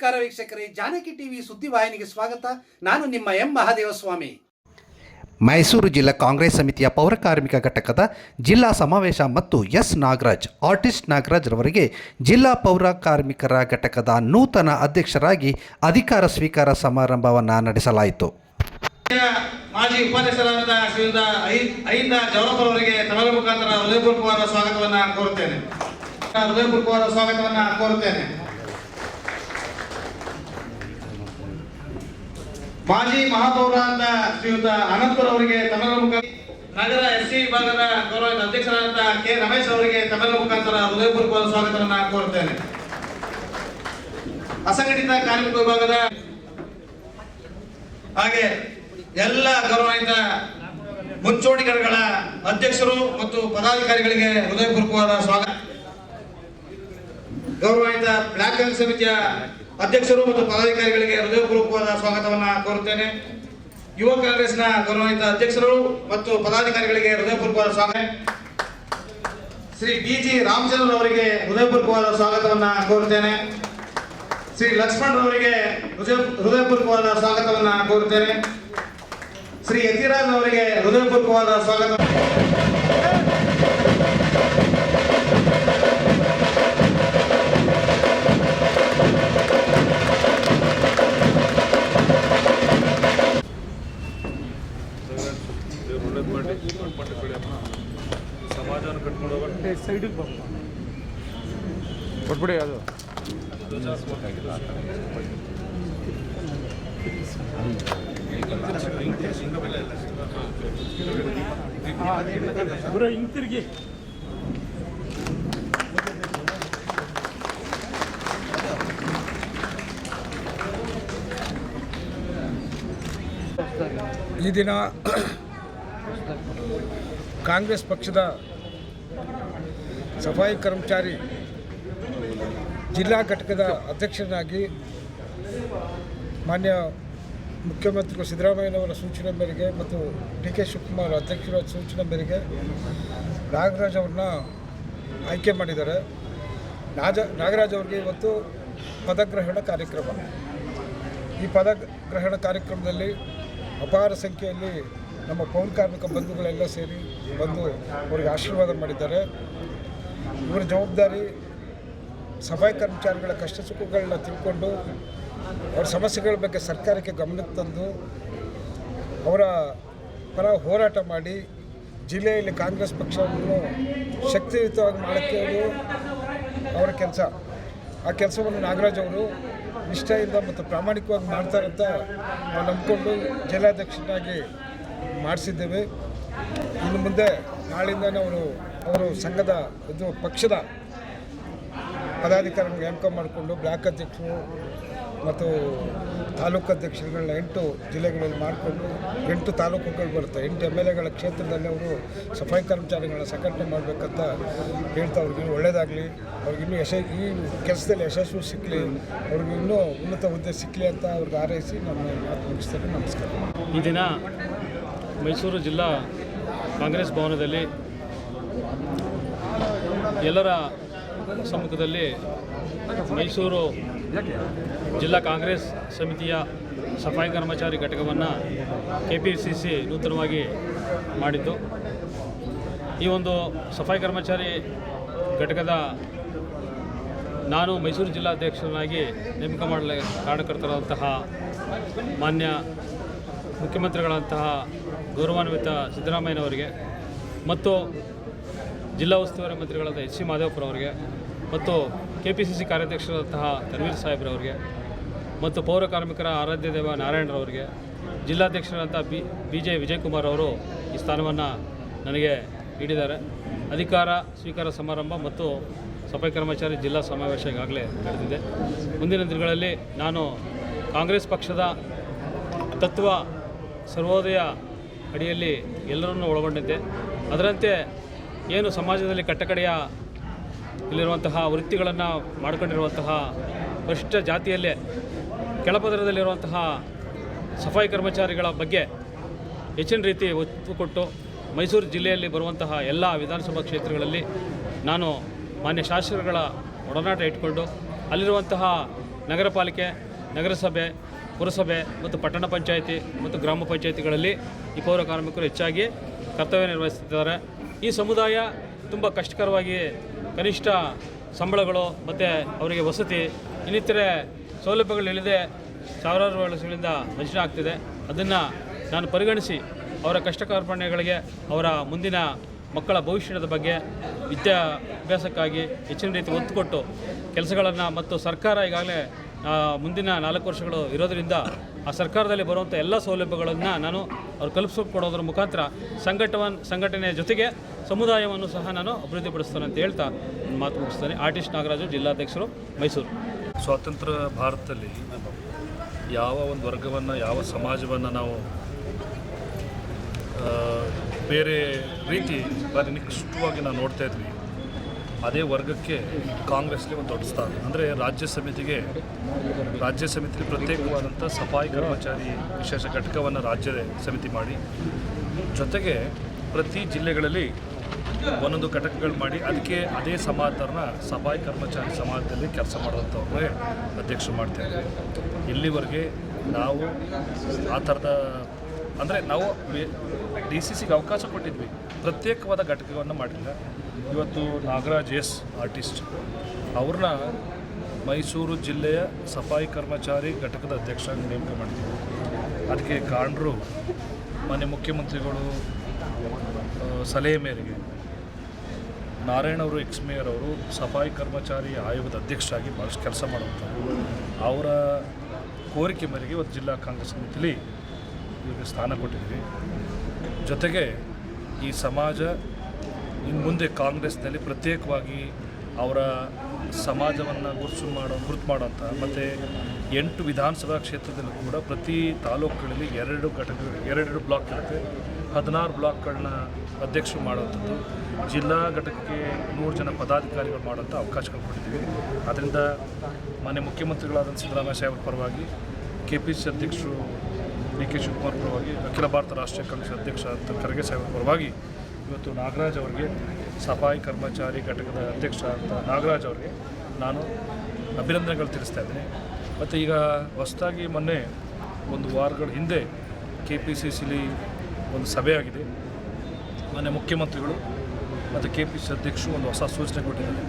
ನಮಸ್ಕಾರ ವೀಕ್ಷಕರೇ ಜಾನಕಿ ಟಿವಿ ಸುದ್ದಿವಾಹಿನಿಗೆ ಸ್ವಾಗತ. ನಾನು ನಿಮ್ಮ ಎಂ. ಮಹಾದೇವಸ್ವಾಮಿ. ಮೈಸೂರು ಜಿಲ್ಲಾ ಕಾಂಗ್ರೆಸ್ ಸಮಿತಿಯ ಪೌರಕಾರ್ಮಿಕ ಘಟಕದ ಜಿಲ್ಲಾ ಸಮಾವೇಶ ಮತ್ತು ಎಸ್. ನಾಗರಾಜ್ ಆರ್ಟಿಸ್ಟ್ ನಾಗರಾಜ್ ರವರಿಗೆ ಜಿಲ್ಲಾ ಪೌರ ಕಾರ್ಮಿಕರ ಘಟಕದ ನೂತನ ಅಧ್ಯಕ್ಷರಾಗಿ ಅಧಿಕಾರ ಸ್ವೀಕಾರ ಸಮಾರಂಭವನ್ನು ನಡೆಸಲಾಯಿತು. ಮಾಜಿ ಉಪಾಧ್ಯಕ್ಷರಾದ ಶ್ರೀಯುತ ಐಂದ ತಮಿಳು ಮುಖಾಂತರ ಹೃದಯಪೂರ್ವಕವಾದ ಸ್ವಾಗತವನ್ನ ಕೋರುತ್ತೇನೆ. ಹೃದಯಪೂರ್ವಕವಾದ ಸ್ವಾಗತವನ್ನ ಕೋರುತ್ತೇನೆ. ಮಾಜಿ ಮಹಾಪೌರ ಅಂತ ಶ್ರೀಯುತ ಅನಂತಪುರ ಅವರಿಗೆ ತಮಿಳು ಮುಖಾಂತರ ನಗರ ಎಸ್ ಸಿ ವಿಭಾಗದ ಗೌರವಿತ ಅಧ್ಯಕ್ಷರಾದಂತಹ ಕೆ ರಮೇಶ್ ಅವರಿಗೆ ತಮಿಳು ಮುಖಾಂತರ ಹೃದಯಪೂರ್ವಕವಾದ ಸ್ವಾಗತವನ್ನು ಕೋರುತ್ತೇನೆ. ಅಸಂಘಟಿತ ಕಾರ್ಮಿಕ ವಿಭಾಗದ ಹಾಗೆ ಎಲ್ಲ ಗೌರವಾನ್ವಿತ ಮುಂಚೂಣಿಗಳ ಅಧ್ಯಕ್ಷರು ಮತ್ತು ಪದಾಧಿಕಾರಿಗಳಿಗೆ ಹೃದಯಪೂರ್ವಕವಾದ ಸ್ವಾಗತ. ಗೌರವಾನ್ವಿತ ಬ್ಲಾಕ್ ಸಮಿತಿಯ ಅಧ್ಯಕ್ಷರು ಮತ್ತು ಪದಾಧಿಕಾರಿಗಳಿಗೆ ಹೃದಯಪೂರ್ವಕವಾದ ಸ್ವಾಗತವನ್ನ ಕೋರುತ್ತೇನೆ. ಯುವ ಕಾಂಗ್ರೆಸ್ನ ಗೌರವಾನ್ವಿತ ಅಧ್ಯಕ್ಷರು ಮತ್ತು ಪದಾಧಿಕಾರಿಗಳಿಗೆ ಹೃದಯಪೂರ್ವಕವಾದ ಸ್ವಾಗತ. ಶ್ರೀ ಬಿ ಜಿ ರಾಮಚಂದ್ರ ಅವರಿಗೆ ಹೃದಯಪೂರ್ವಕವಾದ ಸ್ವಾಗತವನ್ನ ಕೋರುತ್ತೇನೆ. ಶ್ರೀ ಲಕ್ಷ್ಮಣ್ ಅವರಿಗೆ ಹೃದಯ, ಹೃದಯಪೂರ್ವಕವಾದ ಸ್ವಾಗತವನ್ನ ಕೋರುತ್ತೇನೆ. ಶ್ರೀ ಯತಿರಾಜ್ ಅವರಿಗೆ ಹೃದಯಪೂರ್ವಕವಾದ ಸ್ವಾಗತ. ಒಳ್ಳೇದು ಮಾಡಿ ಪಟ್ಟ ಬೆಳೆಯಮ್ಮ ಸಮಾಜನ ಕಟ್ಕೊಂಡು ಸೈಡಿಗೆ ಕೊಟ್ಬಿಡಿ ಅದು. ಗುರು ಹಿಂಗ್ ತಿರ್ಗಿ. ಈ ದಿನ ಕಾಂಗ್ರೆಸ್ ಪಕ್ಷದ ಸಫಾಯಿ ಕರ್ಮಚಾರಿ ಜಿಲ್ಲಾ ಘಟಕದ ಅಧ್ಯಕ್ಷನಾಗಿ ಮಾನ್ಯ ಮುಖ್ಯಮಂತ್ರಿಗಳು ಸಿದ್ದರಾಮಯ್ಯನವರ ಸೂಚನೆ ಮೇರೆಗೆ ಮತ್ತು ಡಿ ಕೆ ಶಿವಕುಮಾರ್ ಅಧ್ಯಕ್ಷರ ಸೂಚನೆ ಮೇರೆಗೆ ನಾಗರಾಜ್ ಅವ್ರನ್ನ ಆಯ್ಕೆ ಮಾಡಿದ್ದಾರೆ. ನಾಜ, ನಾಗರಾಜ್ ಅವರಿಗೆ ಇವತ್ತು ಪದಗ್ರಹಣ ಕಾರ್ಯಕ್ರಮ. ಈ ಪದಗ್ರಹಣ ಕಾರ್ಯಕ್ರಮದಲ್ಲಿ ಅಪಾರ ಸಂಖ್ಯೆಯಲ್ಲಿ ನಮ್ಮ ಪೌರ ಕಾರ್ಮಿಕ ಬಂಧುಗಳೆಲ್ಲ ಸೇರಿ ಬಂದು ಅವರಿಗೆ ಆಶೀರ್ವಾದ ಮಾಡಿದ್ದಾರೆ. ಇವರ ಜವಾಬ್ದಾರಿ ಸಫಾಯಿ ಕರ್ಮಚಾರಿಗಳ ಕಷ್ಟ ಸುಖಗಳನ್ನ ತಿಳ್ಕೊಂಡು ಅವರ ಸಮಸ್ಯೆಗಳ ಬಗ್ಗೆ ಸರ್ಕಾರಕ್ಕೆ ಗಮನಕ್ಕೆ ತಂದು ಅವರ ಪರ ಹೋರಾಟ ಮಾಡಿ ಜಿಲ್ಲೆಯಲ್ಲಿ ಕಾಂಗ್ರೆಸ್ ಪಕ್ಷವನ್ನು ಶಕ್ತಿಯುತವಾಗಿ ಅದು ಅವರ ಕೆಲಸ. ಆ ಕೆಲಸವನ್ನು ನಾಗರಾಜ್ ಅವರು ನಿಷ್ಠೆಯಿಂದ ಮತ್ತು ಪ್ರಾಮಾಣಿಕವಾಗಿ ಮಾಡ್ತಾರಂತ ನಾವು ನಂಬಿಕೊಂಡು ಜಿಲ್ಲಾಧ್ಯಕ್ಷನಾಗಿ ಮಾಡಿಸಿದ್ದೇವೆ. ಇನ್ನು ಮುಂದೆ ನಾಳಿಂದ ಅವರು ಅವರು ಸಂಘದ ಇದು ಪಕ್ಷದ ಪದಾಧಿಕಾರಿಗಳನ್ನ ನೇಮಕ ಮಾಡಿಕೊಂಡು ಬ್ಲಾಕ್ ಅಧ್ಯಕ್ಷರು ಮತ್ತು ತಾಲೂಕು ಅಧ್ಯಕ್ಷರುಗಳನ್ನ ಎಂಟು ಜಿಲ್ಲೆಗಳಲ್ಲಿ ಮಾಡಿಕೊಂಡು ಎಂಟು ತಾಲೂಕುಗಳು ಬರುತ್ತೆ. ಎಂಟು ಎಂ ಎಲ್ ಎಗಳ ಕ್ಷೇತ್ರದಲ್ಲಿ ಅವರು ಸಫಾಯಿ ಕರ್ಮಚಾರಿಗಳನ್ನ ಸಂಘಟನೆ ಮಾಡಬೇಕಂತ ಹೇಳ್ತಾ ಅವ್ರಿಗೆ ಒಳ್ಳೆಯದಾಗಲಿ ಅವ್ರಿಗಿನ್ನೂ ಯಶ ಈ ಕೆಲಸದಲ್ಲಿ ಯಶಸ್ಸು ಸಿಕ್ಕಲಿ ಅವ್ರಿಗೆ ಇನ್ನೂ ಉನ್ನತ ಹುದ್ದೆ ಸಿಕ್ಕಲಿ ಅಂತ ಅವ್ರಿಗೆ ಹಾರೈಸಿ ನಾನು ಮಾತು ಮುಗಿಸ್ತೇನೆ. ನಮಸ್ಕಾರ. ಈ ದಿನ ಮೈಸೂರು ಜಿಲ್ಲಾ ಕಾಂಗ್ರೆಸ್ ಭವನದಲ್ಲಿ ಎಲ್ಲರ ಸಮ್ಮುಖದಲ್ಲಿ ಮೈಸೂರು ಜಿಲ್ಲಾ ಕಾಂಗ್ರೆಸ್ ಸಮಿತಿಯ ಸಫಾಯಿ ಕರ್ಮಚಾರಿ ಘಟಕವನ್ನು ಕೆ ಪಿ ಸಿ ಸಿ ನೂತನವಾಗಿ ಮಾಡಿದ್ದು. ಈ ಒಂದು ಸಫಾಯಿ ಕರ್ಮಚಾರಿ ಘಟಕದ ನಾನು ಮೈಸೂರು ಜಿಲ್ಲಾಧ್ಯಕ್ಷರನ್ನಾಗಿ ನೇಮಕ ಮಾಡಲ ಕಾರಣಕರ್ತರಾದಂತಹ ಮಾನ್ಯ ಮುಖ್ಯಮಂತ್ರಿಗಳಂತಹ ಗೌರವಾನ್ವಿತ ಸಿದ್ದರಾಮಯ್ಯನವರಿಗೆ ಮತ್ತು ಜಿಲ್ಲಾ ಉಸ್ತುವಾರಿ ಮಂತ್ರಿಗಳಾದ ಎಚ್ ಸಿ ಮಾದೇವಪುರ ಅವರಿಗೆ ಮತ್ತು ಕೆ ಪಿ ಸಿ ಸಿ ಕಾರ್ಯಾಧ್ಯಕ್ಷರಾದಂತಹ ತನ್ವೀರ್ ಸಾಹೇಬ್ರವರಿಗೆ ಮತ್ತು ಪೌರ ಕಾರ್ಮಿಕರ ಆರಾಧ್ಯ ದೇವ ನಾರಾಯಣರವರಿಗೆ ಜಿಲ್ಲಾಧ್ಯಕ್ಷರಾದಂಥ ಬಿ ಬಿ ಜೆ ವಿಜಯಕುಮಾರ್ ಅವರು ಈ ಸ್ಥಾನವನ್ನು ನನಗೆ ನೀಡಿದ್ದಾರೆ. ಅಧಿಕಾರ ಸ್ವೀಕಾರ ಸಮಾರಂಭ ಮತ್ತು ಸಫಾಯಿ ಕರ್ಮಚಾರಿ ಜಿಲ್ಲಾ ಸಮಾವೇಶ ಈಗಾಗಲೇ ನಡೆದಿದೆ. ಮುಂದಿನ ದಿನಗಳಲ್ಲಿ ನಾನು ಕಾಂಗ್ರೆಸ್ ಪಕ್ಷದ ತತ್ವ ಸರ್ವೋದಯ ಅಡಿಯಲ್ಲಿ ಎಲ್ಲರನ್ನು ಒಳಗೊಂಡಿದ್ದೆ. ಅದರಂತೆ ಏನು ಸಮಾಜದಲ್ಲಿ ಕಟ್ಟಕಡೆಯ ಇಲ್ಲಿರುವಂತಹ ವೃತ್ತಿಗಳನ್ನು ಮಾಡಿಕೊಂಡಿರುವಂತಹ ವರಿಷ್ಠ ಜಾತಿಯಲ್ಲೇ ಕೆಳಪದರದಲ್ಲಿರುವಂತಹ ಸಫಾಯಿ ಕರ್ಮಚಾರಿಗಳ ಬಗ್ಗೆ ಹೆಚ್ಚಿನ ರೀತಿ ಒತ್ತು ಕೊಟ್ಟು ಮೈಸೂರು ಜಿಲ್ಲೆಯಲ್ಲಿ ಬರುವಂತಹ ಎಲ್ಲ ವಿಧಾನಸಭಾ ಕ್ಷೇತ್ರಗಳಲ್ಲಿ ನಾನು ಮಾನ್ಯ ಶಾಸಕರುಗಳ ಒಡನಾಟ ಇಟ್ಕೊಂಡು ಅಲ್ಲಿರುವಂತಹ ನಗರಪಾಲಿಕೆ, ನಗರಸಭೆ ಪುರಸಭೆ ಮತ್ತು ಪಟ್ಟಣ ಪಂಚಾಯಿತಿ ಮತ್ತು ಗ್ರಾಮ ಪಂಚಾಯಿತಿಗಳಲ್ಲಿ ಈ ಪೌರ ಕಾರ್ಮಿಕರು ಹೆಚ್ಚಾಗಿ ಕರ್ತವ್ಯ ನಿರ್ವಹಿಸುತ್ತಿದ್ದಾರೆ. ಈ ಸಮುದಾಯ ತುಂಬ ಕಷ್ಟಕರವಾಗಿ ಕನಿಷ್ಠ ಸಂಬಳಗಳು ಮತ್ತು ಅವರಿಗೆ ವಸತಿ, ಇನ್ನಿತರೆ ಸೌಲಭ್ಯಗಳಿಲ್ಲದೆ ಸಾವಿರಾರು ವರ್ಷಗಳಿಂದ ವಂಚನೆ ಆಗ್ತಿದೆ. ಅದನ್ನು ನಾನು ಪರಿಗಣಿಸಿ ಅವರ ಕಷ್ಟ ಕಾರ್ಪಣ್ಯಗಳಿಗೆ ಅವರ ಮುಂದಿನ ಮಕ್ಕಳ ಭವಿಷ್ಯದ ಬಗ್ಗೆ ವಿದ್ಯಾಭ್ಯಾಸಕ್ಕಾಗಿ ಹೆಚ್ಚಿನ ರೀತಿ ಒತ್ತು ಕೊಟ್ಟು ಕೆಲಸಗಳನ್ನು ಮತ್ತು ಸರ್ಕಾರ ಈಗಾಗಲೇ ಮುಂದಿನ ನಾಲ್ಕು ವರ್ಷಗಳು ಇರೋದರಿಂದ ಆ ಸರ್ಕಾರದಲ್ಲಿ ಬರುವಂಥ ಎಲ್ಲ ಸೌಲಭ್ಯಗಳನ್ನು ನಾನು ಅವ್ರು ಕಲ್ಪಿಸಿಕೊಡೋದ್ರ ಮುಖಾಂತರ ಸಂಘಟವನ್ ಸಂಘಟನೆಯ ಜೊತೆಗೆ ಸಮುದಾಯವನ್ನು ಸಹ ನಾನು ಅಭಿವೃದ್ಧಿಪಡಿಸ್ತೇನೆ ಅಂತ ಹೇಳ್ತಾ ಮಾತು ಮುಗಿಸ್ತೇನೆ. ಆರ್ಟಿಸ್ಟ್ ನಾಗರಾಜು, ಜಿಲ್ಲಾಧ್ಯಕ್ಷರು, ಮೈಸೂರು. ಸ್ವಾತಂತ್ರ್ಯ ಭಾರತದಲ್ಲಿ ಯಾವ ಒಂದು ವರ್ಗವನ್ನು, ಯಾವ ಸಮಾಜವನ್ನು ನಾವು ಬೇರೆ ರೀತಿ, ಭಾರಿ ನಿಕೃಷ್ಟವಾಗಿ ನಾವು ನೋಡ್ತಾ ಇದ್ವಿ. ಅದೇ ವರ್ಗಕ್ಕೆ ಕಾಂಗ್ರೆಸ್ಗೆ ಒಂದು ದೊಡ್ಡ ಸ್ಥಾನ. ಅಂದರೆ ರಾಜ್ಯ ಸಮಿತಿಗೆ ರಾಜ್ಯ ಸಮಿತಿಗೆ ಪ್ರತ್ಯೇಕವಾದಂಥ ಸಫಾಯಿ ಕರ್ಮಚಾರಿ ವಿಶೇಷ ಘಟಕವನ್ನು ರಾಜ್ಯ ಸಮಿತಿ ಮಾಡಿ. ಜೊತೆಗೆ ಪ್ರತಿ ಜಿಲ್ಲೆಗಳಲ್ಲಿ ಒಂದೊಂದು ಘಟಕಗಳು ಮಾಡಿ ಅದಕ್ಕೆ ಅದೇ ಸಮಾಧಾನ ಸಫಾಯಿ ಕರ್ಮಚಾರಿ ಸಮಾಜದಲ್ಲಿ ಕೆಲಸ ಮಾಡೋಂಥವ್ರನ್ನೇ ಅಧ್ಯಕ್ಷರು ಮಾಡ್ತೇವೆ ಇಲ್ಲಿವರೆಗೆ ನಾವು ಆ ಥರದ, ಅಂದರೆ ನಾವು ಡಿ ಸಿ ಸಿಗೆ ಅವಕಾಶ ಕೊಟ್ಟಿದ್ವಿ. ಪ್ರತ್ಯೇಕವಾದ ಘಟಕವನ್ನು ಮಾಡಿಲ್ಲ. ಇವತ್ತು ನಾಗರಾಜ್ ಎಸ್ ಆರ್ಟಿಸ್ಟ್. ಅವ್ರನ್ನ ಮೈಸೂರು ಜಿಲ್ಲೆಯ ಸಫಾಯಿ ಕರ್ಮಚಾರಿ ಘಟಕದ ಅಧ್ಯಕ್ಷರಾಗಿ ನೇಮಕ ಮಾಡಿದ್ದೀವಿ ಅದಕ್ಕೆ ಕಾರಣರು ಮಾನ್ಯ ಮುಖ್ಯಮಂತ್ರಿಗಳು ಸಲಹೆ ಮೇರೆಗೆ ನಾರಾಯಣ ಅವರು, ಎಕ್ಸ್ ಮೇಯರ್ ಅವರು ಸಫಾಯಿ ಕರ್ಮಚಾರಿ ಆಯೋಗದ ಅಧ್ಯಕ್ಷರಾಗಿ ಭಾಳಷ್ಟು ಕೆಲಸ ಮಾಡುವಂಥ ಅವರ ಕೋರಿಕೆ ಮೇರೆಗೆ ಇವತ್ತು ಜಿಲ್ಲಾ ಕಾಂಗ್ರೆಸ್ ಸಮಿತಿಲಿ ಇವರಿಗೆ ಸ್ಥಾನ ಕೊಟ್ಟಿದ್ದೀವಿ. ಜೊತೆಗೆ ಈ ಸಮಾಜ ಇನ್ನು ಮುಂದೆ ಕಾಂಗ್ರೆಸ್ನಲ್ಲಿ ಪ್ರತ್ಯೇಕವಾಗಿ ಅವರ ಸಮಾಜವನ್ನು ಗುರುತು ಮಾಡೋ, ಗುರುತು ಮಾಡೋಂಥ ಮತ್ತು ಎಂಟು ವಿಧಾನಸಭಾ ಕ್ಷೇತ್ರದಲ್ಲೂ ಕೂಡ ಪ್ರತಿ ತಾಲೂಕುಗಳಲ್ಲಿ ಎರಡು ಘಟಕ ಎರಡೆರಡು ಬ್ಲಾಕ್ ಇರುತ್ತೆ. ಹದಿನಾರು ಬ್ಲಾಕ್ಗಳನ್ನ ಅಧ್ಯಕ್ಷರು ಮಾಡುವಂಥದ್ದು ಜಿಲ್ಲಾ ಘಟಕಕ್ಕೆ ನೂರು ಜನ ಪದಾಧಿಕಾರಿಗಳು ಮಾಡುವಂಥ ಅವಕಾಶಗಳು ಕೊಟ್ಟಿದ್ದೀವಿ. ಅದರಿಂದ ಮಾನ್ಯ ಮುಖ್ಯಮಂತ್ರಿಗಳಾದಂಥ ಸಿದ್ದರಾಮಯ್ಯ ಸಾಹೇಬ್ರ ಪರವಾಗಿ ಕೆ ಪಿ ಸಿ ಅಧ್ಯಕ್ಷರು ಡಿ ಕೆ ಶಿವಕುಮಾರ್ ಪರವಾಗಿ, ಅಖಿಲ ಭಾರತ ರಾಷ್ಟ್ರೀಯ ಕಾಂಗ್ರೆಸ್ ಅಧ್ಯಕ್ಷ ಖರ್ಗೆ ಸಾಹೇಬ್ರ ಪರವಾಗಿ ಇವತ್ತು ನಾಗರಾಜ್ ಅವರಿಗೆ ಸಫಾಯಿ ಕರ್ಮಚಾರಿ ಘಟಕದ ಅಧ್ಯಕ್ಷ ಅಂತ ನಾಗರಾಜ್ ಅವರಿಗೆ ನಾನು ಅಭಿನಂದನೆಗಳು ತಿಳಿಸ್ತಾ ಇದ್ದೀನಿ. ಮತ್ತು ಈಗ ಹೊಸದಾಗಿ ಮೊನ್ನೆ ಒಂದು ವಾರಗಳ ಹಿಂದೆ ಕೆ ಪಿ ಸಿ ಸಿಲಿ ಒಂದು ಸಭೆಯಾಗಿದೆ ಮೊನ್ನೆ ಮುಖ್ಯಮಂತ್ರಿಗಳು ಮತ್ತು ಕೆ ಪಿ ಸಿ ಅಧ್ಯಕ್ಷರು ಒಂದು ಹೊಸ ಸೂಚನೆ ಕೊಟ್ಟಿದ್ದಾರೆ.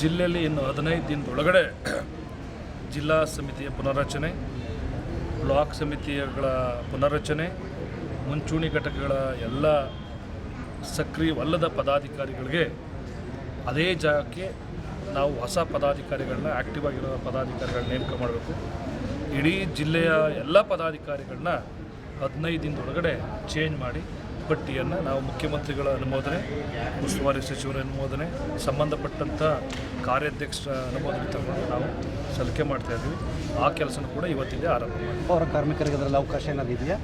ಜಿಲ್ಲೆಯಲ್ಲಿ ಇನ್ನು ಹದಿನೈದು ದಿನದೊಳಗಡೆ ಜಿಲ್ಲಾ ಸಮಿತಿಯ ಪುನರ್ರಚನೆ, ಬ್ಲಾಕ್ ಸಮಿತಿಗಳ ಪುನರ್ರಚನೆ, ಮುಂಚೂಣಿ ಘಟಕಗಳ ಎಲ್ಲ ಸಕ್ರಿಯವಲ್ಲದ ಪದಾಧಿಕಾರಿಗಳಿಗೆ ಅದೇ ಜಾಗಕ್ಕೆ ನಾವು ಹೊಸ ಪದಾಧಿಕಾರಿಗಳನ್ನ ಆ್ಯಕ್ಟಿವ್ ಆಗಿರೋ ಪದಾಧಿಕಾರಿಗಳನ್ನ ನೇಮಕ ಮಾಡಬೇಕು. ಇಡೀ ಜಿಲ್ಲೆಯ ಎಲ್ಲ ಪದಾಧಿಕಾರಿಗಳನ್ನ ಹದಿನೈದು ದಿನದೊಳಗಡೆ ಚೇಂಜ್ ಮಾಡಿ ಪಟ್ಟಿಯನ್ನು ನಾವು ಮುಖ್ಯಮಂತ್ರಿಗಳ ಅನುಮೋದನೆ, ಉಸ್ತುವಾರಿ ಸಚಿವರ ಅನುಮೋದನೆ ಸಂಬಂಧಪಟ್ಟಂಥ ಕಾರ್ಯಾಧ್ಯಕ್ಷರ ಅನುಮೋದನೆ ತಗೊಂಡು ನಾವು ಸಲಿಕೆ ಮಾಡ್ತಾ ಆ ಕೆಲಸನೂ ಕೂಡ ಇವತ್ತಿಂದ ಆರಂಭ ಪೌರ ಕಾರ್ಮಿಕರಿಗೆ ಅದರಲ್ಲಿ ಅವಕಾಶ ಏನಾದಿದೆಯಾ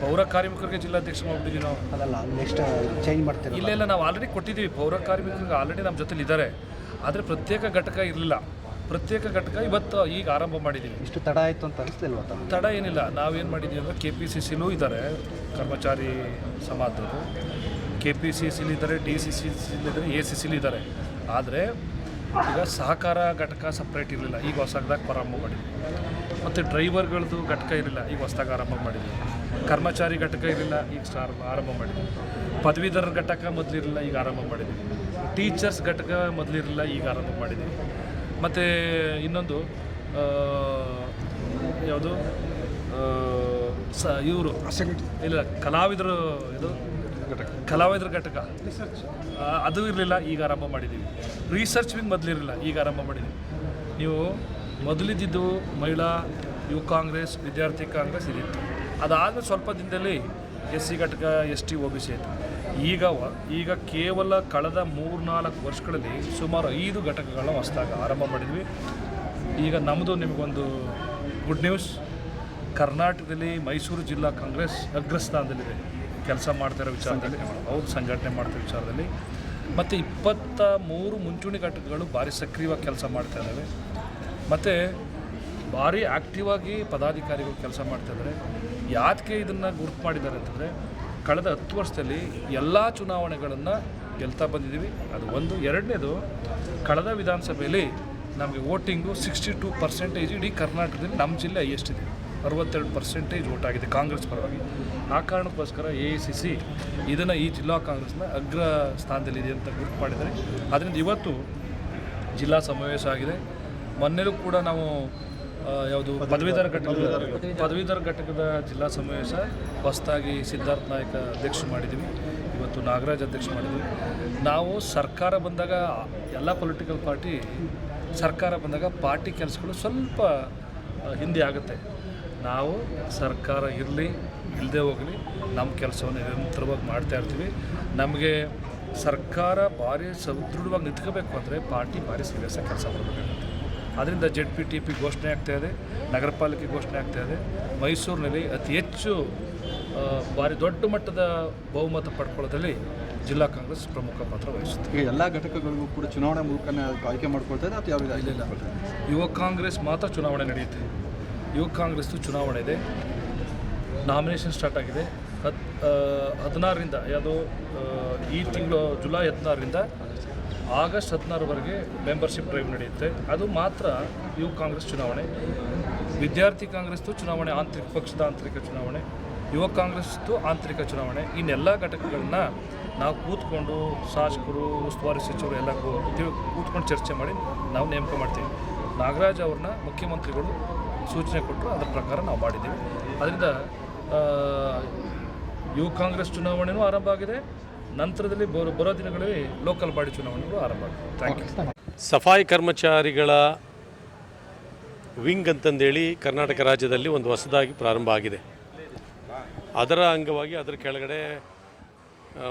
ಪೌರ ಕಾರ್ಮಿಕರಿಗೆ ಜಿಲ್ಲಾಧ್ಯಕ್ಷ ಮಾಡ್ಬಿಟ್ಟಿದ್ದೀವಿ ನಾವು ಅದಲ್ಲ ನೆಕ್ಸ್ಟ್ ಚೇಂಜ್ ಮಾಡ್ತೀವಿ ಇಲ್ಲೆಲ್ಲ ಇಲ್ಲ ನಾವು ಆಲ್ರೆಡಿ ಕೊಟ್ಟಿದ್ದೀವಿ. ಪೌರ ಕಾರ್ಮಿಕರಿಗೆ ಆಲ್ರೆಡಿ ನಮ್ಮ ಜೊತೆಲಿ ಇದ್ದಾರೆ. ಆದರೆ ಪ್ರತ್ಯೇಕ ಘಟಕ ಇರಲಿಲ್ಲ. ಪ್ರತ್ಯೇಕ ಘಟಕ ಇವತ್ತು ಈಗ ಆರಂಭ ಮಾಡಿದ್ದೀವಿ. ಇಷ್ಟು ತಡ ಆಯಿತು ಅಂತ ಅನಿಸ್ತಿಲ್ಲ ತಡ ಏನಿಲ್ಲ. ನಾವೇನು ಮಾಡಿದ್ದೀವಿ ಅಂದರೆ ಕೆ ಪಿ ಸಿ ಸಿಲೂ ಇದ್ದಾರೆ ಕರ್ಮಚಾರಿ ಸಮಾಜದವರು. ಕೆ ಪಿ ಸಿ ಸಿಲಿ ಇದ್ದಾರೆ ಡಿ ಸಿ ಸಿ ಸಿಲಿದ್ದಾರೆ ಎ ಸಿ ಸಿಲಿ ಇದ್ದಾರೆ. ಆದರೆ ಈಗ ಸಹಕಾರ ಘಟಕ ಸಪ್ರೇಟ್ ಇರಲಿಲ್ಲ. ಈಗ ಹೊಸದಾಗ ಪ್ರಾರಂಭ ಮಾಡಿದ್ವಿ. ಮತ್ತು ಡ್ರೈವರ್ಗಳದ್ದು ಘಟಕ ಇರಲಿಲ್ಲ. ಈಗ ಹೊಸದಾಗ ಆರಂಭ ಮಾಡಿದ್ವಿ. ಕರ್ಮಚಾರಿ ಘಟಕ ಇರಲಿಲ್ಲ, ಈಗ ಸ್ಟಾರ್ ಆರಂಭ ಮಾಡಿದ್ವಿ. ಪದವೀಧರರ ಘಟಕ ಮೊದಲಿರಲಿಲ್ಲ, ಈಗ ಆರಂಭ ಮಾಡಿದ್ವಿ. ಟೀಚರ್ಸ್ ಘಟಕ ಮೊದಲಿರಲಿಲ್ಲ, ಈಗ ಆರಂಭ ಮಾಡಿದ್ವಿ. ಮತ್ತು ಇನ್ನೊಂದು ಯಾವುದು ಸ, ಇವರು. ಇಲ್ಲ, ಕಲಾವಿದರು ಇದು, ಕಲಾವಿದರ ಘಟಕ. ರಿಸರ್ಚ್ ಅದು ಇರಲಿಲ್ಲ, ಈಗ ಆರಂಭ ಮಾಡಿದ್ದೀವಿ ರಿಸರ್ಚ್ ವಿಂಗ್ ಮೊದಲಿರಲಿಲ್ಲ, ಈಗ ಆರಂಭ ಮಾಡಿದ್ದೀವಿ ನೀವು ಮೊದಲಿದ್ದಿದ್ದು ಮಹಿಳಾ, ಯುವ ಕಾಂಗ್ರೆಸ್, ವಿದ್ಯಾರ್ಥಿ ಕಾಂಗ್ರೆಸ್ ಇದಿತ್ತು. ಅದಾದಮೇಲೆ ಸ್ವಲ್ಪ ದಿನದಲ್ಲಿ ಎಸ್ ಸಿ ಘಟಕ S T O B C ಆಯಿತು. ಈಗ ಈಗ ಕೇವಲ ಕಳೆದ ಮೂರು ನಾಲ್ಕು ವರ್ಷಗಳಲ್ಲಿ ಸುಮಾರು ಐದು ಘಟಕಗಳನ್ನ ಹೊಸದಾಗ ಆರಂಭ ಮಾಡಿದ್ವಿ. ಈಗ ನಮ್ಮದು ನಿಮಗೊಂದು ಗುಡ್ ನ್ಯೂಸ್. ಕರ್ನಾಟಕದಲ್ಲಿ ಮೈಸೂರು ಜಿಲ್ಲಾ ಕಾಂಗ್ರೆಸ್ ಅಗ್ರಸ್ಥಾನದಲ್ಲಿದೆ. ಕೆಲಸ ಮಾಡ್ತಿರೋ ವಿಚಾರದಲ್ಲಿ. ಹೌದು ಸಂಘಟನೆ ಮಾಡ್ತಿರೋ ವಿಚಾರದಲ್ಲಿ. ಮತ್ತು ಇಪ್ಪತ್ತ ಮೂರು ಮುಂಚೂಣಿ ಘಟಕಗಳು ಭಾರಿ ಸಕ್ರಿಯವಾಗಿ ಕೆಲಸ ಮಾಡ್ತಾ ಇದ್ದಾವೆ. ಮತ್ತು ಭಾರಿ ಆ್ಯಕ್ಟಿವ್ ಆಗಿ ಪದಾಧಿಕಾರಿಗಳು ಕೆಲಸ ಮಾಡ್ತಾ ಯಾಕೆ ಇದನ್ನು ಗುರುತು ಮಾಡಿದ್ದಾರೆ ಅಂತಂದರೆ ಕಳೆದ ಹತ್ತು ವರ್ಷದಲ್ಲಿ ಎಲ್ಲ ಚುನಾವಣೆಗಳನ್ನು ಗೆಲ್ತಾ ಬಂದಿದ್ದೀವಿ. ಅದು ಒಂದು. ಎರಡನೇದು, ಕಳೆದ ವಿಧಾನಸಭೆಯಲ್ಲಿ ನಮಗೆ ವೋಟಿಂಗು ಸಿಕ್ಸ್ಟಿ ಟೂ ಪರ್ಸೆಂಟೇಜ್ ಇಡೀ ಕರ್ನಾಟಕದಲ್ಲಿ ನಮ್ಮ ಜಿಲ್ಲೆ ಹೈಯೆಸ್ಟ್ ಇದೆ. ಅರವತ್ತೆರಡು ಪರ್ಸೆಂಟೇಜ್ ವೋಟ್ ಆಗಿದೆ ಕಾಂಗ್ರೆಸ್ ಪರವಾಗಿ. ಆ ಕಾರಣಕ್ಕೋಸ್ಕರ ಎ ಐ ಸಿ ಸಿ ಇದನ್ನು ಈ ಜಿಲ್ಲಾ ಕಾಂಗ್ರೆಸ್ನ ಅಗ್ರ ಸ್ಥಾನದಲ್ಲಿದೆ ಅಂತ ಗುರುತು ಮಾಡಿದ್ದಾರೆ. ಅದರಿಂದ ಇವತ್ತು ಜಿಲ್ಲಾ ಸಮಾವೇಶ ಆಗಿದೆ. ಮೊನ್ನೆಲೂ ಕೂಡ ನಾವು ಯಾವುದು ಪದವೀಧರ ಘಟಕದ ಪದವೀಧರ ಘಟಕದ ಜಿಲ್ಲಾ ಸಮಾವೇಶ ಹೊಸದಾಗಿ ಸಿದ್ಧಾರ್ಥ ನಾಯಕ ಅಧ್ಯಕ್ಷ ಮಾಡಿದ್ದೀವಿ ಇವತ್ತು ನಾಗರಾಜ್ ಅಧ್ಯಕ್ಷ ಮಾಡಿದ್ವಿ. ನಾವು ಸರ್ಕಾರ ಬಂದಾಗ ಎಲ್ಲ ಪೊಲಿಟಿಕಲ್ ಪಾರ್ಟಿ ಸರ್ಕಾರ ಬಂದಾಗ ಪಾರ್ಟಿ ಕೆಲಸಗಳು ಸ್ವಲ್ಪ ಹಿಂದೆ ಆಗುತ್ತೆ. ನಾವು ಸರ್ಕಾರ ಇರಲಿ ಇಲ್ಲದೆ ಹೋಗಲಿ ನಮ್ಮ ಕೆಲಸವನ್ನು ನಿರಂತರವಾಗಿ ಮಾಡ್ತಾ ಇರ್ತೀವಿ. ನಮಗೆ ಸರ್ಕಾರ ಭಾರಿ ಸದೃಢವಾಗಿ ನಿಂತ್ಕೋಬೇಕು ಅಂದರೆ ಪಾರ್ಟಿ ಭಾರಿ ಸೀರಿಯಸ್ ಕೆಲಸ ಮಾಡಬೇಕಾಗುತ್ತೆ. ಅದರಿಂದ ಜೆಡ್ ಪಿ ಟಿ ಪಿ ಘೋಷಣೆ ಆಗ್ತಾ ಇದೆ ನಗರ ಪಾಲಿಕೆ ಘೋಷಣೆ ಆಗ್ತಾ ಇದೆ. ಮೈಸೂರಿನಲ್ಲಿ ಅತಿ ಹೆಚ್ಚು ಭಾರಿ ದೊಡ್ಡ ಮಟ್ಟದ ಬಹುಮತ ಪಡ್ಕೊಳ್ಳೋದ್ರಲ್ಲಿ ಜಿಲ್ಲಾ ಕಾಂಗ್ರೆಸ್ ಪ್ರಮುಖ ಪಾತ್ರ ವಹಿಸುತ್ತೆ. ಎಲ್ಲ ಘಟಕಗಳಿಗೂ ಕೂಡ ಚುನಾವಣೆ ಮೂಲಕನೇ ಆಯ್ಕೆ ಮಾಡ್ಕೊಳ್ತಾ ಇದೆ ಅಥವಾ ಯಾವ ಇಲ್ಲ ಯುವ ಕಾಂಗ್ರೆಸ್ ಮಾತ್ರ ಚುನಾವಣೆ ನಡೆಯುತ್ತೆ. ಯುವ ಕಾಂಗ್ರೆಸ್ದು ಚುನಾವಣೆ ಇದೆ. ನಾಮಿನೇಷನ್ ಸ್ಟಾರ್ಟ್ ಆಗಿದೆ. ಹತ್ ಆ, ಹದಿನಾರರಿಂದ ಯಾವುದು ಈ ತಿಂಗಳು ಜುಲೈ ಹದಿನಾರರಿಂದ ಆಗಸ್ಟ್ ಹದಿನಾರವರೆಗೆ ಮೆಂಬರ್ಶಿಪ್ ಡ್ರೈವ್ ನಡೆಯುತ್ತೆ. ಅದು ಮಾತ್ರ ಯುವ ಕಾಂಗ್ರೆಸ್ ಚುನಾವಣೆ. ವಿದ್ಯಾರ್ಥಿ ಕಾಂಗ್ರೆಸ್ದು ಚುನಾವಣೆ, ಆಂತರಿಕ ಪಕ್ಷದ ಆಂತರಿಕ ಚುನಾವಣೆ, ಯುವ ಕಾಂಗ್ರೆಸ್ದು ಆಂತರಿಕ ಚುನಾವಣೆ, ಇನ್ನೆಲ್ಲ ಘಟಕಗಳನ್ನ ನಾವು ಕೂತ್ಕೊಂಡು ಶಾಸಕರು, ಉಸ್ತುವಾರಿ ಸಚಿವರು ಎಲ್ಲ ಕೂತ್ಕೊಂಡು ಚರ್ಚೆ ಮಾಡಿ ನಾವು ನೇಮಕ ಮಾಡ್ತೀವಿ. ನಾಗರಾಜ್ ಅವ್ರನ್ನ ಮುಖ್ಯಮಂತ್ರಿಗಳು ಸೂಚನೆ ಕೊಟ್ಟರು, ಅದರ ಪ್ರಕಾರ ನಾವು ಮಾಡಿದ್ದೀವಿ. ಅದರಿಂದ ಯುವ ಕಾಂಗ್ರೆಸ್ ಚುನಾವಣೆಯೂ ಆರಂಭ ಆಗಿದೆ. ನಂತರದಲ್ಲಿ ಬರೋ ಬರೋ ದಿನಗಳಲ್ಲಿ ಲೋಕಲ್ ಬಾಡಿ ಚುನಾವಣೆಗಳು ಆರಂಭ ಆಗ್ತದೆ. ಥ್ಯಾಂಕ್ ಯು ಸಫಾಯಿ ಕರ್ಮಚಾರಿಗಳ ವಿಂಗ್ ಅಂತಂದೇಳಿ ಕರ್ನಾಟಕ ರಾಜ್ಯದಲ್ಲಿ ಒಂದು ಹೊಸದಾಗಿ ಪ್ರಾರಂಭ ಆಗಿದೆ. ಅದರ ಅಂಗವಾಗಿ ಅದರ ಕೆಳಗಡೆ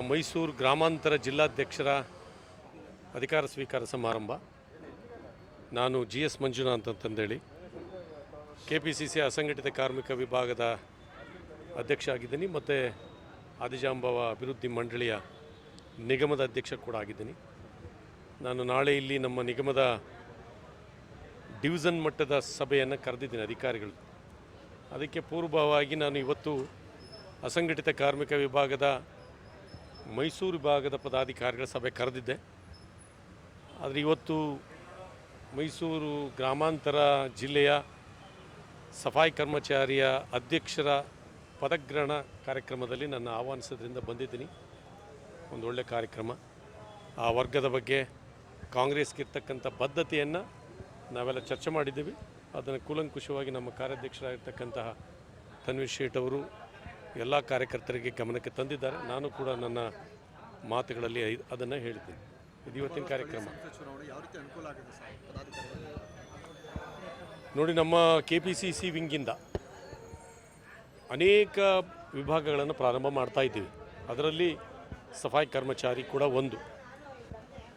ಮೈಸೂರು ಗ್ರಾಮಾಂತರ ಜಿಲ್ಲಾಧ್ಯಕ್ಷರ ಅಧಿಕಾರ ಸ್ವೀಕಾರ ಸಮಾರಂಭ. ನಾನು ಜಿ ಎಸ್ ಮಂಜುನಾಥ್ ಅಂತಂದೇಳಿ ಕೆ ಪಿ ಸಿ ಸಿ ಅಸಂಘಟಿತ ಕಾರ್ಮಿಕ ವಿಭಾಗದ ಅಧ್ಯಕ್ಷ ಆಗಿದ್ದೀನಿ, ಮತ್ತು ಆದಿಜಾಂಬವ ಅಭಿವೃದ್ಧಿ ಮಂಡಳಿಯ ನಿಗಮದ ಅಧ್ಯಕ್ಷ ಕೂಡ ಆಗಿದ್ದೀನಿ. ನಾನು ನಾಳೆ ಇಲ್ಲಿ ನಮ್ಮ ನಿಗಮದ ಡಿವಿಷನ್ ಮಟ್ಟದ ಸಭೆಯನ್ನು ಕರೆದಿದ್ದೀನಿ ಅಧಿಕಾರಿಗಳು. ಅದಕ್ಕೆ ಪೂರ್ವಭಾವವಾಗಿ ನಾನು ಇವತ್ತು ಅಸಂಘಟಿತ ಕಾರ್ಮಿಕ ವಿಭಾಗದ, ಮೈಸೂರು ವಿಭಾಗದ ಪದಾಧಿಕಾರಿಗಳ ಸಭೆ ಕರೆದಿದ್ದೆ. ಆದರೆ ಇವತ್ತು ಮೈಸೂರು ಗ್ರಾಮಾಂತರ ಜಿಲ್ಲೆಯ ಸಫಾಯಿ ಕರ್ಮಚಾರಿಯ ಅಧ್ಯಕ್ಷರ ಪದಗ್ರಹಣ ಕಾರ್ಯಕ್ರಮದಲ್ಲಿ ನನ್ನ ಆಹ್ವಾನಿಸೋದ್ರಿಂದ ಬಂದಿದ್ದೀನಿ. ಒಂದು ಒಳ್ಳೆಯ ಕಾರ್ಯಕ್ರಮ. ಆ ವರ್ಗದ ಬಗ್ಗೆ ಕಾಂಗ್ರೆಸ್ಗೆ ಇರ್ತಕ್ಕಂಥ ಬದ್ಧತೆಯನ್ನು ನಾವೆಲ್ಲ ಚರ್ಚೆ ಮಾಡಿದ್ದೀವಿ. ಅದನ್ನು ಕೂಲಂಕುಷವಾಗಿ ನಮ್ಮ ಕಾರ್ಯಾಧ್ಯಕ್ಷರಾಗಿರ್ತಕ್ಕಂತಹ ತನ್ವೀರ್ ಶೇಟ್ ಅವರು ಎಲ್ಲ ಕಾರ್ಯಕರ್ತರಿಗೆ ಗಮನಕ್ಕೆ ತಂದಿದ್ದಾರೆ. ನಾನು ಕೂಡ ನನ್ನ ಮಾತುಗಳಲ್ಲಿ ಅದನ್ನು ಹೇಳಿದ್ದೀನಿ ಇದು ಇವತ್ತಿನ ಕಾರ್ಯಕ್ರಮ. ನೋಡಿ, ನಮ್ಮ ಕೆ ಪಿ ಸಿ ಸಿ ವಿಂಗಿಂದ ಅನೇಕ ವಿಭಾಗಗಳನ್ನು ಪ್ರಾರಂಭ ಮಾಡ್ತಾ ಇದ್ದೀವಿ. ಅದರಲ್ಲಿ ಸಫಾಯಿ ಕರ್ಮಚಾರಿ ಕೂಡ ಒಂದು.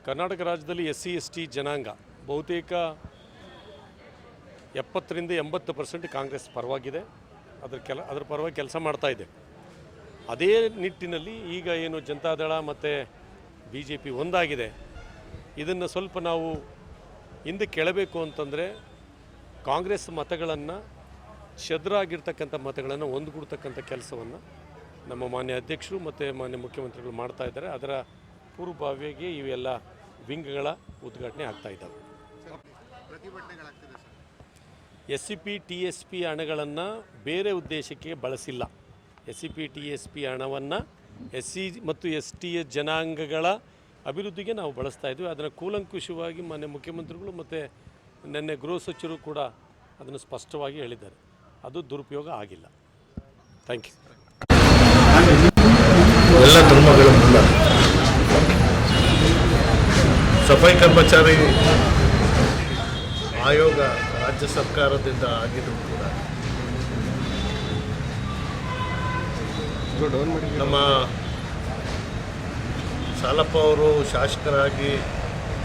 ಕರ್ನಾಟಕ ರಾಜ್ಯದಲ್ಲಿ ಎಸ್ ಸಿ ಎಸ್ ಟಿ ಜನಾಂಗ ಬಹುತೇಕ ಎಪ್ಪತ್ತರಿಂದ ಎಂಬತ್ತು ಪರ್ಸೆಂಟ್ ಕಾಂಗ್ರೆಸ್ ಪರವಾಗಿದೆ. ಅದರ ಕೆಲ, ಅದರ ಪರವಾಗಿ ಕೆಲಸ ಮಾಡ್ತಾ ಇದೆ. ಅದೇ ನಿಟ್ಟಿನಲ್ಲಿ ಈಗ ಏನು ಜನತಾದಳ ಮತ್ತು ಬಿ ಜೆ ಪಿ ಒಂದಾಗಿದೆ. ಇದನ್ನು ಸ್ವಲ್ಪ ನಾವು ಹಿಂದೆ ಕೇಳಬೇಕು ಅಂತಂದರೆ ಕಾಂಗ್ರೆಸ್ ಮತಗಳನ್ನು ಚದುರಾಗಿರ್ತಕ್ಕಂಥ ಮತಗಳನ್ನು ಒಂದುಗೂಡ್ತಕ್ಕಂಥ ಕೆಲಸವನ್ನು ನಮ್ಮ ಮಾನ್ಯ ಅಧ್ಯಕ್ಷರು ಮತ್ತು ಮಾನ್ಯ ಮುಖ್ಯಮಂತ್ರಿಗಳು ಮಾಡ್ತಾ ಇದ್ದಾರೆ. ಅದರ ಪೂರ್ವಭಾವಿಯಾಗಿ ಇವೆಲ್ಲ ವಿಂಗ್ಗಳ ಉದ್ಘಾಟನೆ ಆಗ್ತಾ ಇದ್ದಾವೆ. S C P T S P ಹಣಗಳನ್ನು ಬೇರೆ ಉದ್ದೇಶಕ್ಕೆ ಬಳಸಿಲ್ಲ. S C P T S P ಹಣವನ್ನು ಎಸ್ ಸಿ ಮತ್ತು ಎಸ್ ಟಿ ಎಸ್ ಜನಾಂಗಗಳ ಅಭಿವೃದ್ಧಿಗೆ ನಾವು ಬಳಸ್ತಾ ಇದ್ವಿ. ಅದನ್ನು ಕೂಲಂಕುಷವಾಗಿ ಮಾನ್ಯ ಮುಖ್ಯಮಂತ್ರಿಗಳು ಮತ್ತು ನಿನ್ನೆ ಗೃಹ ಸಚಿವರು ಕೂಡ ಅದನ್ನು ಸ್ಪಷ್ಟವಾಗಿ ಹೇಳಿದ್ದಾರೆ. ಅದು ದುರುಪಯೋಗ ಆಗಿಲ್ಲ. ಥ್ಯಾಂಕ್ ಯು ಸಫಾಯಿ ಕರ್ಮಚಾರಿ ಆಯೋಗ ರಾಜ್ಯ ಸರ್ಕಾರದಿಂದ ಆಗಿದ್ದು ಕೂಡ ನಮ್ಮ ಸಾಲಪ್ಪ ಅವರು ಶಾಸಕರಾಗಿ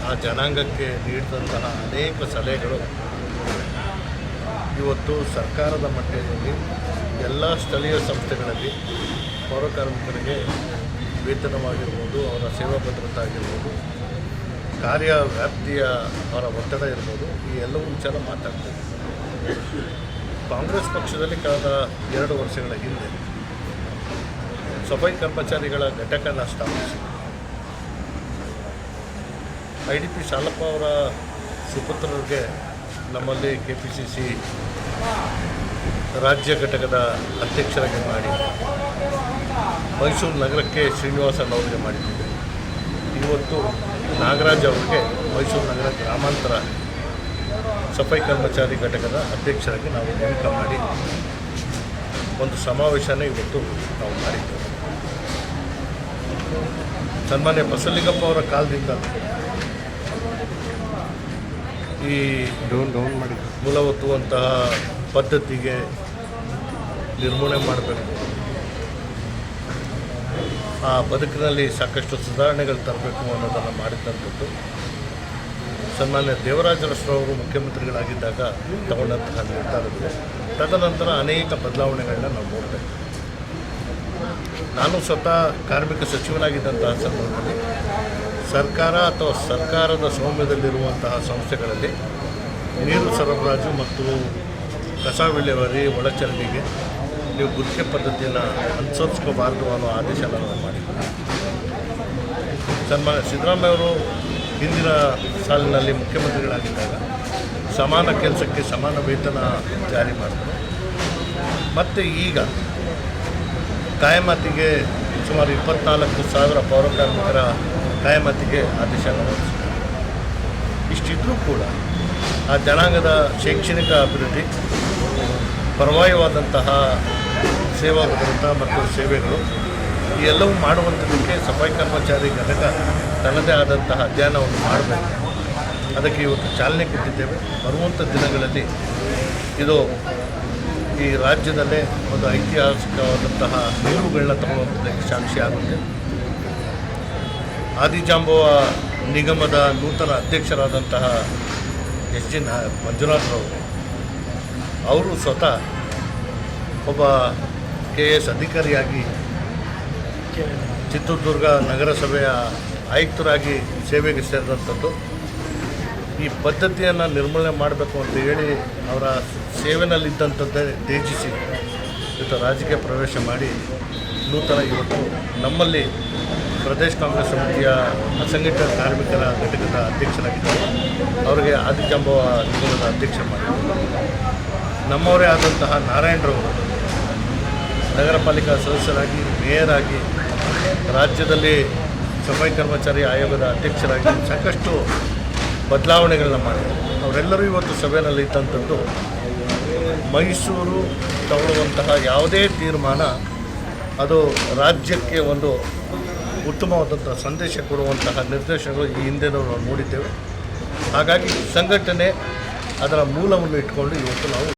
ಆ ಜನಾಂಗಕ್ಕೆ ನೀಡಿದಂತಹ ಅನೇಕ ಸಲಹೆಗಳು ಇವತ್ತು ಸರ್ಕಾರದ ಮಟ್ಟದಲ್ಲಿ ಎಲ್ಲ ಸ್ಥಳೀಯ ಸಂಸ್ಥೆಗಳಲ್ಲಿ ಪೌರ ಕಾರ್ಮಿಕರಿಗೆ ವೇತನವಾಗಿರ್ಬೋದು ಅವರ ಸೇವಾ ಭದ್ರತೆ ಆಗಿರ್ಬೋದು ಕಾರ್ಯ ವ್ಯಾಪ್ತಿಯ ಅವರ ಒತ್ತಡ ಇರ್ಬೋದು, ಈ ಎಲ್ಲವೂ ವಿಚಾರ ಮಾತಾಡ್ತೇವೆ ಕಾಂಗ್ರೆಸ್ ಪಕ್ಷದಲ್ಲಿ ಕಳೆದ ಎರಡು ವರ್ಷಗಳ ಹಿಂದೆ ಸಫಾಯಿ ಕರ್ಮಚಾರಿಗಳ ಘಟಕನ ಸ್ಥಾಪಿಸಿ, ಐ ಡಿ ಪಿ ಶಾಲಪ್ಪ ಅವರ ಸುಪುತ್ರರಿಗೆ ನಮ್ಮಲ್ಲಿ ಕೆ ಪಿ ಸಿ ಸಿ ರಾಜ್ಯ ಘಟಕದ ಅಧ್ಯಕ್ಷರಾಗಿ ಮಾಡಿ, ಮೈಸೂರು ನಗರಕ್ಕೆ ಶ್ರೀನಿವಾಸ ಅವರಿಗೆ ಮಾಡಿದ್ದೇವೆ ಇವತ್ತು ನಾಗರಾಜ್ ಅವರಿಗೆ ಮೈಸೂರು ನಗರ ಗ್ರಾಮಾಂತರ ಸಫಾಯಿ ಕರ್ಮಚಾರಿ ಘಟಕದ ಅಧ್ಯಕ್ಷರಾಗಿ ನಾವು ನೇಮಕ ಮಾಡಿ ಒಂದು ಸಮಾವೇಶನೇ ಇವತ್ತು ನಾವು ಮಾಡಿದ್ದೇವೆ ಸನ್ಮಾನ್ಯ ಬಸಲಿಂಗಪ್ಪ ಅವರ ಕಾಲದಿಂದ ಈ ಡೌನ್ ಡೌನ್ ಮಾಡಿ ಮೂಲವತ್ತುವಂತಹ ಪದ್ಧತಿಗೆ ನಿರ್ಮೂಲನೆ ಮಾಡಬೇಕು. ಆ ಬದುಕಿನಲ್ಲಿ ಸಾಕಷ್ಟು ಸುಧಾರಣೆಗಳು ತರಬೇಕು ಅನ್ನೋದನ್ನು ಮಾಡಿದ್ದಂಥದ್ದು ಸನ್ಮಾನ್ಯ ಅವರು ಮುಖ್ಯಮಂತ್ರಿಗಳಾಗಿದ್ದಾಗ ತಗೊಂಡಂತಹ ನಿರ್ಧಾರಗಳು. ತದನಂತರ ಅನೇಕ ಬದಲಾವಣೆಗಳನ್ನ ನಾವು ನೋಡಬೇಕು ನಾನು ಸ್ವತಃ ಕಾರ್ಮಿಕ ಸಚಿವನಾಗಿದ್ದಂತಹ ಸಂದರ್ಭದಲ್ಲಿ ಸರ್ಕಾರ ಅಥವಾ ಸರ್ಕಾರದ ಸ್ವಾಮ್ಯದಲ್ಲಿರುವಂತಹ ಸಂಸ್ಥೆಗಳಲ್ಲಿ ನೀರು ಸರಬರಾಜು ಮತ್ತು ಕಸ ವಿಲೇವಾರಿ ಒಳಚರಂಡಿಗೆ ನೀವು ಗುತ್ತಿಗೆ ಪದ್ಧತಿಯನ್ನು ಅನುಸರಿಸ್ಕೋಬಾರ್ದು ಅನ್ನೋ ಆದೇಶ ನಾವು ಮಾಡಿದ್ವಿ ಸನ್ಮಾನ್ಯ ಸಿದ್ದರಾಮಯ್ಯ ಅವರು ಹಿಂದಿನ ಸಾಲಿನಲ್ಲಿ ಮುಖ್ಯಮಂತ್ರಿಗಳಾಗಿದ್ದಾಗ ಸಮಾನ ಕೆಲಸಕ್ಕೆ ಸಮಾನ ವೇತನ ಜಾರಿ ಮಾಡಿದರು. ಮತ್ತು ಈಗ ಕಾಯಮಾತಿಗೆ ಸುಮಾರು ಇಪ್ಪತ್ನಾಲ್ಕು ಸಾವಿರ ಪೌರ ಕಾರ್ಮಿಕರ ಕಾಯಮಾತಿಗೆ ಆದೇಶ ಇಷ್ಟಿದ್ರೂ ಕೂಡ ಆ ಜನಾಂಗದ ಶೈಕ್ಷಣಿಕ ಅಭಿವೃದ್ಧಿ, ಪರವಾಯವಾದಂತಹ ಸೇವಾ ಭದ್ರತಾ ಮತ್ತು ಸೇವೆಗಳು, ಈ ಎಲ್ಲವೂ ಮಾಡುವಂಥದಕ್ಕೆ ಸಫಾಯಿ ಕರ್ಮಚಾರಿ ಘಟಕ ತನ್ನದೇ ಆದಂತಹ ಅಧ್ಯಯನವನ್ನು ಮಾಡಬೇಕು. ಅದಕ್ಕೆ ಇವತ್ತು ಚಾಲನೆ ಕೊಟ್ಟಿದ್ದೇವೆ. ಬರುವಂಥ ದಿನಗಳಲ್ಲಿ ಇದು ಈ ರಾಜ್ಯದಲ್ಲೇ ಒಂದು ಐತಿಹಾಸಿಕವಾದಂತಹ ನಿಲುವುಗಳನ್ನ ತಗೊಳ್ಳುವಂಥದ್ದಕ್ಕೆ ಸಾಕ್ಷಿ ಆಗುತ್ತೆ. ಆದಿಜಾಂಬುವ ನಿಗಮದ ನೂತನ ಅಧ್ಯಕ್ಷರಾದಂತಹ ಎಸ್ ಜಿ ಮಂಜುನಾಥ್ರವರು ಅವರು ಸ್ವತಃ ಒಬ್ಬ ಕೆ ಎಸ್ ಅಧಿಕಾರಿಯಾಗಿ ಚಿತ್ರದುರ್ಗ ನಗರಸಭೆಯ ಆಯುಕ್ತರಾಗಿ ಸೇವೆಗೆ ಸೇರಿದಂಥದ್ದು. ಈ ಪದ್ಧತಿಯನ್ನು ನಿರ್ಮೂಲನೆ ಮಾಡಬೇಕು ಅಂತ ಹೇಳಿ ಅವರ ಸೇವೆನಲ್ಲಿದ್ದಂಥದ್ದೇ ತ್ಯಜಿಸಿ ಇವತ್ತು ರಾಜಕೀಯ ಪ್ರವೇಶ ಮಾಡಿ ನೂತನ ಇವತ್ತು ನಮ್ಮಲ್ಲಿ ಪ್ರದೇಶ ಕಾಂಗ್ರೆಸ್ ಸಮಿತಿಯ ಅಸಂಘಟಿತ ಕಾರ್ಮಿಕರ ಘಟಕದ ಅಧ್ಯಕ್ಷರಾಗಿದ್ದಾರೆ. ಅವರಿಗೆ ಆದಿಜಾಂಬವ ನಿಗಮದ ಅಧ್ಯಕ್ಷ ಮಾಡಿದರು. ನಮ್ಮವರೇ ಆದಂತಹ ನಾರಾಯಣರವರು ನಗರ ಪಾಲಿಕಾ ಸದಸ್ಯರಾಗಿ, ಮೇಯರಾಗಿ, ರಾಜ್ಯದಲ್ಲಿ ಸಫಾಯಿ ಕರ್ಮಚಾರಿ ಆಯೋಗದ ಅಧ್ಯಕ್ಷರಾಗಿ ಸಾಕಷ್ಟು ಬದಲಾವಣೆಗಳನ್ನ ಮಾಡಿದರು ಅವರೆಲ್ಲರೂ ಇವತ್ತು ಸಭೆಯಲ್ಲಿ ಇದ್ದಂಥದ್ದು ಮೈಸೂರು ತಗೊಳ್ಳುವಂತಹ ಯಾವುದೇ ತೀರ್ಮಾನ ಅದು ರಾಜ್ಯಕ್ಕೆ ಒಂದು ಉತ್ತಮವಾದಂಥ ಸಂದೇಶ ಕೊಡುವಂತಹ ನಿರ್ದೇಶನಗಳು ಈ ಹಿಂದೆ ನಾವು ನೋಡಿದ್ದೇವೆ. ಹಾಗಾಗಿ ಸಂಘಟನೆ ಅದರ ಮೂಲವನ್ನು ಇಟ್ಕೊಂಡು ಇವತ್ತು ನಾವು